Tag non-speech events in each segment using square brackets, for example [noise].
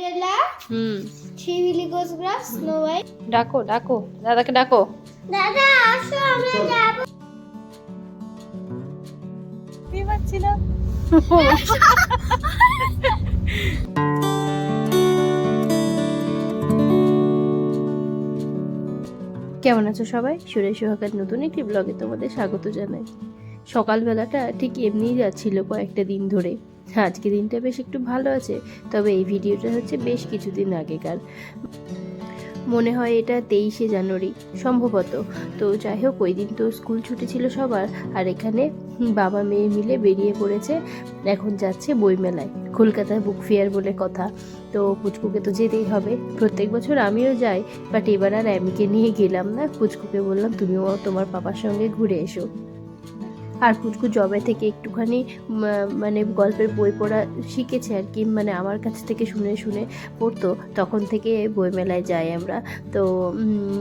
Cinderella হুম। Three goats grass snow white ডাকো ডাকো। দাদাকে ডাকো। দাদা আসো আমরা যাব। কেমন আছো সবাই? সুরেশ সোহাগের নতুন একটি ব্লগে তোমাদের স্বাগত জানাই। সকালবেলাটা ঠিক এমনিই যাচ্ছিল কয়েকটা দিন ধরে। আজকে দিনটা বেশ একটু ভালো আছে, তবে এই ভিডিওটা হচ্ছে বেশ কিছুদিন আগেকার। মনে হয় এটা তেইশে জানুয়ারি, সম্ভবত। তো যাই হোক ওই দিন তো স্কুল ছুটি ছিল সবার, আর এখানে বাবা মেয়ে মিলে বেরিয়ে পড়েছে, এখন যাচ্ছে বইমেলায়, কলকাতায় বুক ফেয়ার বলে কথা। তো পুচকুকে তো যেতেই হবে, প্রত্যেক বছর আমিও যাই বাট এবার আর অ্যামিকে নিয়ে গেলাম না, পুচকুকে বললাম, তুমিও তোমার পাপার সঙ্গে ঘুরে এসো। আর পুচকু জবে থেকে একটুখানি মানে গল্পের বই পড়া শিখেছে আর কি মানে আমার কাছ থেকে শুনে শুনে পড়তো। তখন থেকে বইমেলায় যাই আমরা। তো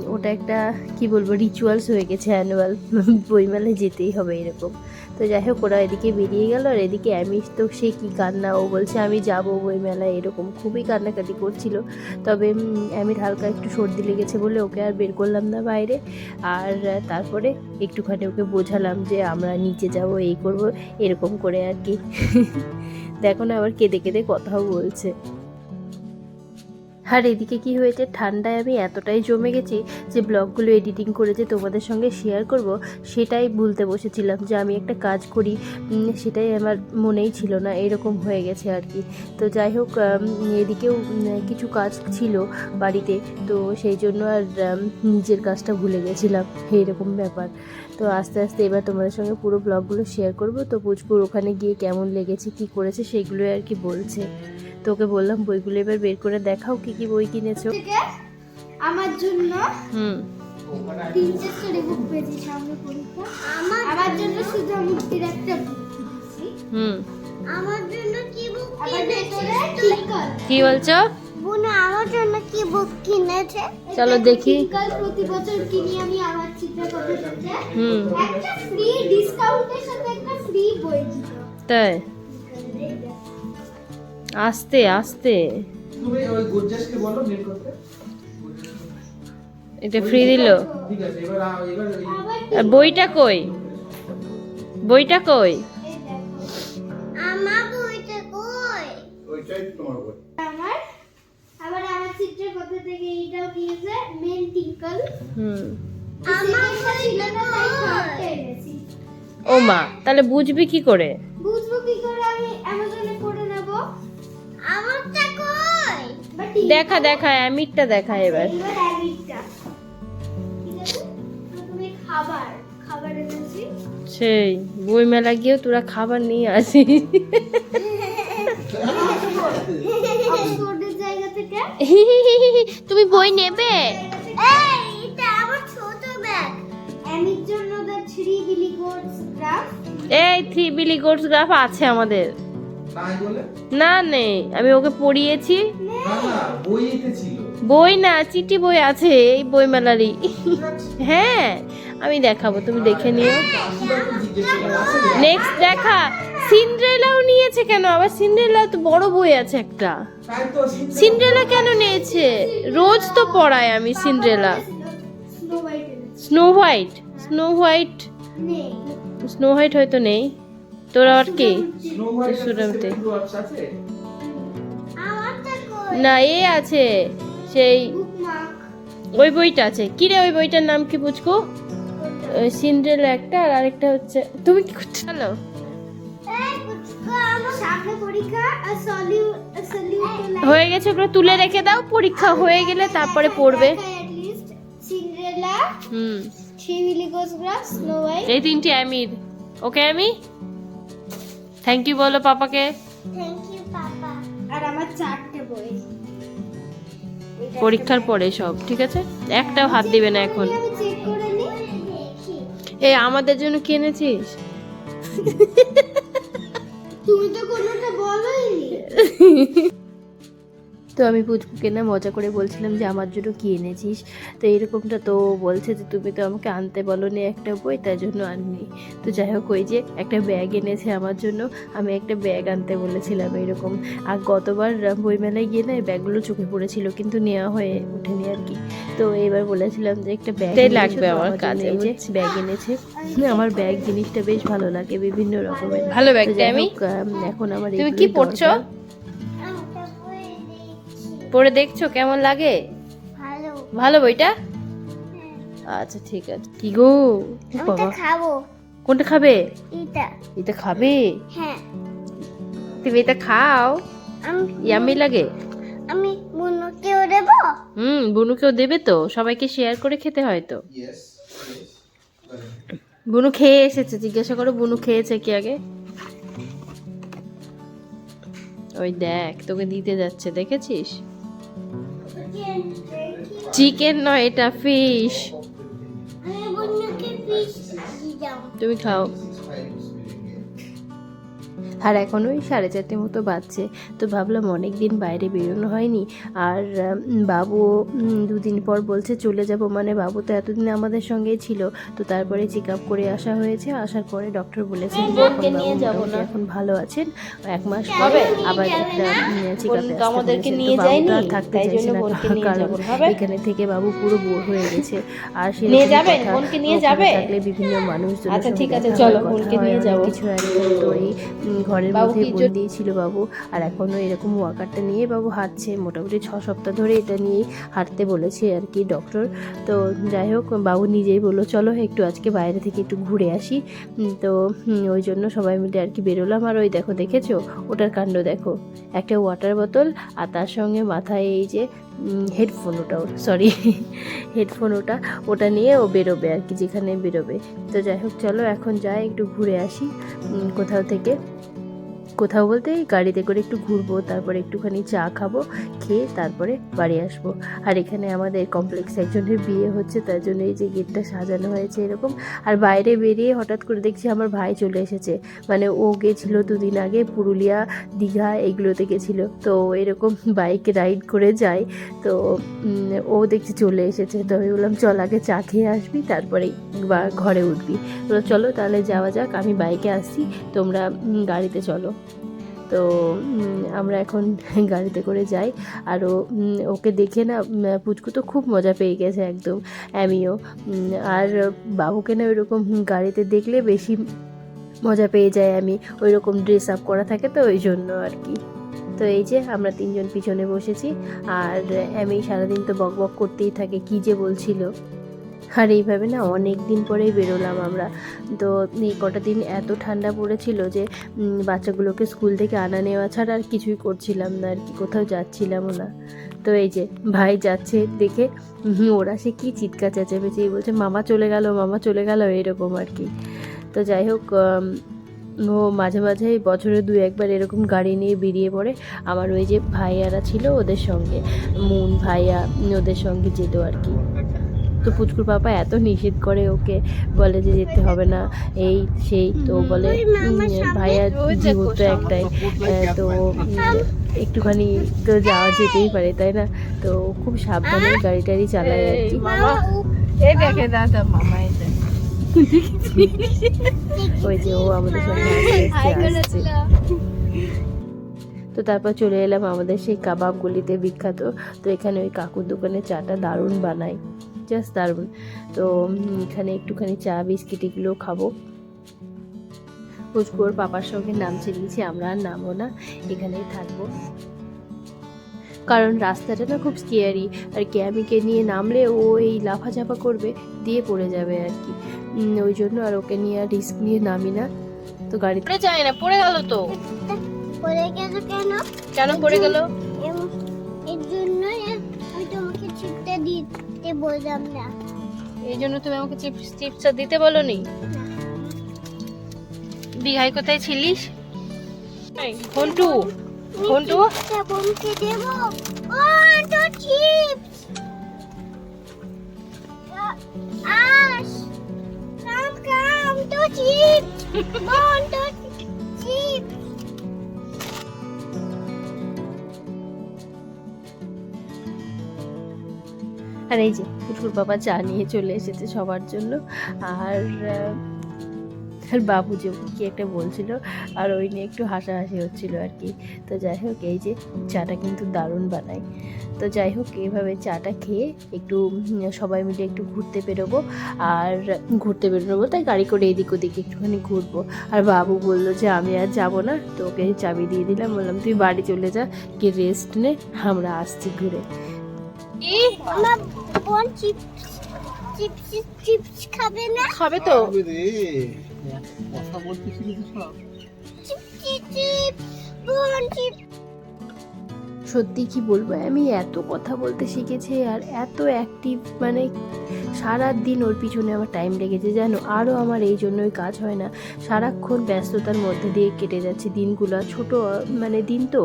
ওটা একটা, কি বলব রিচুয়ালস হয়ে গেছে অ্যানুয়াল [laughs] বইমেলায় যেতেই হবে এরকম। তো যাই হোক, ওরা এদিকে বেরিয়ে গেল আর এদিকে আমি তো সে কি কান্না, ও বলছে, আমি যাব বইমেলায়। এরকম খুবই কান্নাকাটি করছিল। তবে আমি হালকা একটু সর্দি লেগেছে বলে ওকে আর বের করলাম না বাইরে। আর তারপরে একটুখানি ওকে বোঝালাম যে আমরা নিচে যাব, এই করব, এরকম করে আর কি। দেখো না আবার কেঁদে কেঁদে কথাও বলছে। আর এদিকে কি হয়েছে? ঠান্ডায় আমি এতটাই জমে গেছি যে ব্লগগুলো এডিটিং করে যে তোমাদের সঙ্গে শেয়ার করব, সেটাই ভুলতে বসেছিলাম যে আমি একটা কাজ করি সেটাই আমার মনেই ছিল না, এরকম হয়ে গেছে আর কি। তো যাই হোক এদিকেও কিছু কাজ ছিল বাড়িতে, তো সেই জন্য আর নিজের কাজটা ভুলে গেছিলাম এইরকম ব্যাপার। তো আস্তে আস্তে এবার তোমাদের সঙ্গে পুরো ব্লগগুলো শেয়ার করব, তো পুচকুর ওখানে গিয়ে কেমন লেগেছে, কি করেছে সেগুলো আর কি বলছে। তো ওকে বললাম বইগুলো এবার বের করে দেখাও কি কি বই কিনেছো। আমার জন্য হুম। তিনটে স্টোরি বুক পেয়েছি সামনে পরীক্ষা। আমার আমার জন্য? সুধা মূর্তির একটা হুম। আমার জন্য কি বুক কিনেছে? কি বলছো? বোন আমার জন্য কি বুক কিনেছে? চলো দেখি। প্রতি বছর কিনি আমি আমার হুম। একটা ফ্রি ডিসকাউন্টের সাথে একটা ফ্রি বই দিল। তাই? আস্তে আস্তে। এটা ফ্রি দিল। বইটা কই? বইটা কই? ও মা তাহলে বুঝবি কি করে? বুঝব কি করে? আমারটা কই? দেখা দেখা অ্যামিটটা দেখা এবার। এবার খাবার খাবার এনেছি। সেই বই মেলা গিয়েও তোরা খাবার নিয়ে আসিস। অক্সফোর্ডের তুমি বই নেবে? এই এটা আমার ছোট ব্যাগ অ্যামির জন্য the three billy goats gruff আছে আমাদের। না নেই আমি ওকে পড়িয়েছি। না না বই না চিঠি বই আছে এই বই মেলারই হ্যাঁ আমি দেখাবো তুমি দেখে নিও? নেক্সট দেখা সিন্ড্রেলাও নিয়েছে কেন? আবার সিন্ড্রেলা তো বড় বই আছে একটা। সিনড্রেলা- সিন্ড্রেলা কেন নিয়েছে? রোজ তো পড়াই আমি Cinderella snow white snow white snow white নেই। স্নো হোয়াইট হয়তো নেই। তোরা আর কি? সুরামতে। না এ আছে সেই ওই বইটা আছে। কি রে ওই বইটার নাম কি বুঝকো সিন্ড্রেলা একটা আর আরেকটা হচ্ছে তুমি কি করছ? হ্যালো। হয়ে গেছে ওগুলো তুলে রেখে দাও পরীক্ষা হয়ে গেলে তারপরে পড়বে। হুম। এই তিনটি আমির। ওকে আমি? থ্যাংক ইউ বলো পাপাকে। Thank you papa. আর আমার চারটে বই। পরীক্ষার পরে সব ঠিক আছে? একটাও হাত দিবে না এখন। এই আমাদের জন্য কিনেছিস তুমি তো কোনোটা বলোই [laughs] তো আমি পুচকুকে না মজা করে বলছিলাম যে আমার জন্য কি এনেছিস? তো এরকমটা তো বলছে যে তুমি তো আমাকে আনতে বলো নি একটা বই তাই জন্য আননি। তো যাই হোক ওই যে একটা ব্যাগ এনেছে আমার জন্য আমি একটা ব্যাগ আনতে বলেছিলাম এরকম। আর গতবার বইমেলায় গিয়ে না এই ব্যাগগুলো চোখে পড়েছিল কিন্তু নেওয়া হয়ে ওঠেনি আর কি। তো এবার বলেছিলাম যে একটা ব্যাগ লাগবে আমার কাজে, যে ব্যাগ এনেছে। আমার ব্যাগ জিনিসটা বেশ ভালো লাগে বিভিন্ন রকমের। ভালো ব্যাগ আমি? এখন আমার তুমি কি পড়ছো? পড়ে দেখছ? কেমন লাগে? ভালো। ভালো বইটা? হ্যাঁ। আচ্ছা ঠিক আছে। কি গো? বাবা তো খাব। কোনটা খাবে? এটা। এটা খাবে? হ্যাঁ। তুমি এটা খাও। আমি ইয়ামি লাগে। আমি বুনুকেও দেবো? হুম বুনুকেও দেবে তো। সবাইকে শেয়ার করে খেতে হয় তো. বুনু খেয়ে এসেছে। জিজ্ঞাসা করো বুনু খেয়েছে কি আগে? ওই দেখ তোকে দিতে যাচ্ছে দেখেছিস? চিকেন নয় এটা ফিশ তুমি খাও। আর এখন ওই সাড়ে চারটে মতো বাজছে। তো ভাবলাম অনেক দিন বাইরে বেরোনো হয়নি। আর বাবু দুদিন পর বলছে চলে যাব। মানে বাবু তো এতদিন আমাদের সঙ্গেই ছিল। তো তারপরে চেক আপ করে আসা হয়েছে। আসার পরে ডক্টর বলেছেন এখন না। ভালো আছেন। এক মাস হবে? পরে আবার একটা চেক তো আমাদেরকে নিয়ে যায়নি, তাই জন্য বোনকে কারণ হবে? এখানে থেকে বাবু পুরো বোর হয়ে গেছে। আর সে নিয়ে যাবে বোনকে নিয়ে যাবে? থাকলে বিভিন্ন মানুষ আচ্ছা, ঠিক আছে, চলো, বোনকে নিয়ে যাব। কিছু উম, ঘরের মধ্যে বন্দি ছিল বাবু। আর এখনও এরকম ওয়াকারটা নিয়ে বাবু হাঁটছে। মোটামুটি ছ সপ্তাহ ধরে এটা নিয়েই হাঁটতে বলেছে আর কি ডক্টর তো যাই হোক বাবু নিজেই বলল চলো একটু আজকে বাইরে থেকে একটু ঘুরে আসি। তো ওই জন্য সবাই মিলে আর কি বেরোলাম। আর ওই দেখো দেখেছ? ওটার কাণ্ড দেখো। একটা ওয়াটার বোতল আর তার সঙ্গে মাথায় এই যে হেডফোন ওটা সরি হেডফোন [laughs] ওটা। ওটা নিয়ে ও বেরোবে আর কি যেখানে বেরোবে। তো যাই হোক চলো এখন যাই একটু ঘুরে আসি কোথাও থেকে। কোথাও বলতে গাড়িতে করে একটু ঘুরবো, তারপরে একটুখানি চা খাব, খেয়ে তারপরে বাড়ি আসব। আর এখানে আমাদের কমপ্লেক্সে একজনের বিয়ে হচ্ছে, তার জন্য এই যে গেটটা সাজানো হয়েছে এরকম। আর বাইরে বেরিয়ে হঠাৎ করে দেখছি আমার ভাই চলে এসেছে। মানে ও গেছিল দুদিন আগে পুরুলিয়া, দীঘা এগুলোতে গেছিল। তো এরকম বাইক রাইড করে যায়। তো ও দেখছি চলে এসেছে। তো আমি বললাম, চল আগে চা খেয়ে আসবি, তারপরে বা ঘরে উঠবি। চলো তাহলে যাওয়া যাক, আমি বাইকে আসছি, তোমরা গাড়িতে চলো। তো আমরা এখন [laughs] গাড়িতে করে যাই। আর ওকে দেখে না পুচকু তো খুব মজা পেয়ে গেছে একদম, আমিও। আর বাবুকে না ওইরকম গাড়িতে দেখলে বেশি মজা পেয়ে যায় আমি ওই রকম ড্রেস আপ করা থাকে তো ওই জন্য আর কি। তো এই যে আমরা তিনজন পিছনে বসেছি, আর আমি সারাদিন তো বক বক করতেই থাকে, কি যে বলছিল। আর এইভাবে না অনেক দিন পরেই বেরোলাম আমরা। তো এই কটা দিন এত ঠান্ডা পড়েছিল যে বাচ্চাগুলোকে স্কুল থেকে আনা নেওয়া ছাড়া আর কিছুই করছিলাম না আর কি, কোথাও যাচ্ছিলামও না। তো এই যে ভাই যাচ্ছে দেখে ওরা সে কি চিৎকার চেঁচামেচি বলছে, মামা চলে গেল, মামা চলে গেল, এরকম আর কি। তো যাই হোক ও মাঝে মাঝে বছরে দু একবার এরকম গাড়ি নিয়ে বেরিয়ে পড়ে। আমার ওই যে ভাইয়ারা ছিল ওদের সঙ্গে, মুন ভাইয়া ওদের সঙ্গে যেত আর কি। তো পুচকুর পাপা এত নিষেধ করে ওকে বলে যে যেতে হবে না এই সেই তো বলে ভাইয়া জীবন তো একটাই তো একটুখানি তো যাওয়া যেতেই পারে তাই না? তো খুব সাবধানে গাড়ি টাড়ি চালায় আর কি। মামা এই দেখে দাদা মামা ওই যে ও আমাদের সঙ্গে আসছে তো তারপর চলে এলাম আমাদের সেই কাবাব গলিতে বিখ্যাত তো এখানে ওই কাকুর দোকানে চাটা দারুণ বানায়। জাস্ট দারুণ। তো এখানে একটুখানি চা বিস্কিট এগুলো খাব। পুচকুর পাপার সঙ্গে নামছে দিয়েছি আমরা আর নামবো না এখানেই থাকব। কারণ রাস্তাটা না খুব স্কেয়ারি আর ক্যামিকে নিয়ে নামলে ও এই লাফা লাফাঝাপা করবে দিয়ে পড়ে যাবে আর কি। ওই জন্য আর ওকে নিয়ে আর রিস্ক নিয়ে নামি না। তো গাড়িতে পড়ে যায় না পড়ে গেল তো। পড়ে গেল কেন? কেন পড়ে গেল? দিতে বললাম না। এই জন্য তুমি আমাকে চিপস চিপসটা দিতে বলনি? দীঘায় কোথায় ছিলিস? ঘন্টু ঘন্টু বোনকে দেবো? ও তো চিপস। আস। কাম কাম তো চিপস। [laughs] বোন তো আর এই যে পুটুর বাবা চা নিয়ে চলে এসেছে সবার জন্য। আর আর বাবু যে কি একটা বলছিল, আর ওই নিয়ে একটু হাসাহাসি হচ্ছিল আর কি। তো যাই হোক, এই যে চাটা কিন্তু দারুণ বানায়। তো যাই হোক, এইভাবে চাটা খেয়ে একটু সবাই মিলে একটু ঘুরতে বেরোবো। আর ঘুরতে বেরোবো, তাই গাড়ি করে এদিক ওদিক একটুখানি ঘুরবো। আর বাবু বলল যে, আমি আর যাব না তো ওকে চাবি দিয়ে দিলাম। বললাম, তুই বাড়ি চলে যা, গিয়ে রেস্ট নে, আমরা আসছি ঘুরে। বোন চিপস চিপস চিপস খাবে না? খাবে তো। কথা বলতে শিখেছি সব? চিপস চিপস বোন চিপস। সত্যি কি বলব আমি এত কথা বলতে শিখেছি আর এত অ্যাক্টিভ মানে সারা দিন ওর পিছনে আমার টাইম লেগেছে। জানো আরও আমার এই জন্যই কাজ হয় না। সারাক্ষণ ব্যস্ততার মধ্যে দিয়ে কেটে যাচ্ছে দিনগুলো। ছোট মানে দিন তো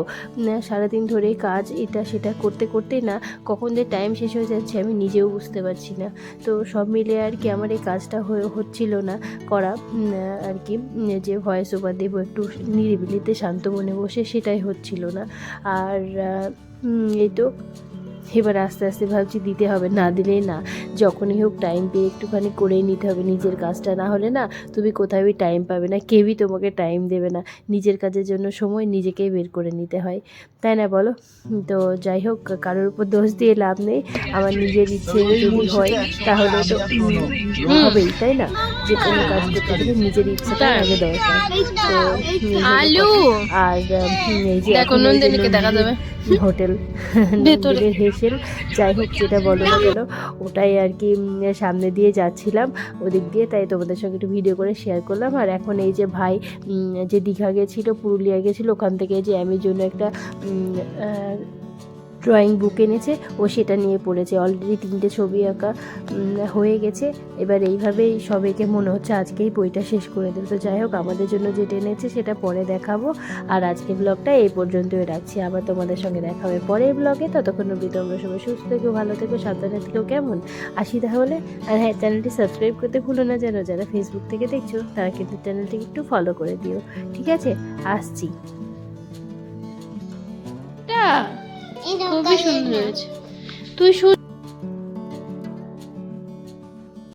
সারাদিন ধরে কাজ, এটা সেটা করতে করতে না, কখন যে টাইম শেষ হয়ে যাচ্ছে আমি নিজেও বুঝতে পারছি না। তো সব মিলে আর কি আমার এই কাজটা হয়ে, হচ্ছিল না করা। আর কি, যে ভয়েস ওভার দেবো একটু নিরিবিলিতে, শান্ত মনে বসে, সেটাই হচ্ছিল না। আর এই তো এবার আস্তে আস্তে ভাবছি দিতে হবে না দিলেই না। যখনই হোক টাইম পেয়ে একটুখানি করেই নিতে হবে নিজের কাজটা। না হলে না তুমি কোথাওই টাইম পাবে না কেউই তোমাকে টাইম দেবে না। নিজের কাজের জন্য সময় নিজেকেই বের করে নিতে হয়। তাই না বলো? তো যাই হোক কারোর উপর দোষ দিয়ে লাভ নেই। আমার নিজের ইচ্ছে যদি হয় তাহলে তো হবেই তাই না? যে কোনো কাজ করতে গেলে নিজের ইচ্ছেটা আগে দরকার। তো আলু। আর এই যে দেখা যাবে। হোটেল। হেসেল যাই হোক যেটা বলো না কেন ওটাই আর কি সামনে দিয়ে যাচ্ছিলাম। ওদিক দিয়ে তাই তোমাদের সঙ্গে একটু ভিডিও করে শেয়ার করলাম। আর এখন এই যে ভাই যে দীঘা গেছিল পুরুলিয়া গেছিল ওখান থেকে যে আমি জন্য একটা ড্রয়িং বুক এনেছে, ও সেটা নিয়ে পড়েছে। অলরেডি তিনটে ছবি আঁকা হয়ে গেছে। এবার এইভাবেই সবাইকে মনে হচ্ছে আজকেই বইটা শেষ করে দেবে। তো যাই হোক, আমাদের জন্য যেটা এনেছে সেটা পরে দেখাবো। আর আজকে ব্লগটা এই পর্যন্তই রাখছি। আবার তোমাদের সঙ্গে দেখা হবে পরের ব্লগে ততক্ষণ অবধি তোমরা সবাই সুস্থ থেকো, ভালো থেকো, সাবধানে থেকো, কেমন? আসি তাহলে। আর হ্যাঁ চ্যানেলটি সাবস্ক্রাইব করতে ভুলো না যেন, যারা ফেসবুক থেকে দেখছ, তারা কিন্তু চ্যানেলটিকে একটু ফলো করে দিও। ঠিক আছে? আসছি। এরকম খুবই সুন্দর হয়েছে। তুই শুন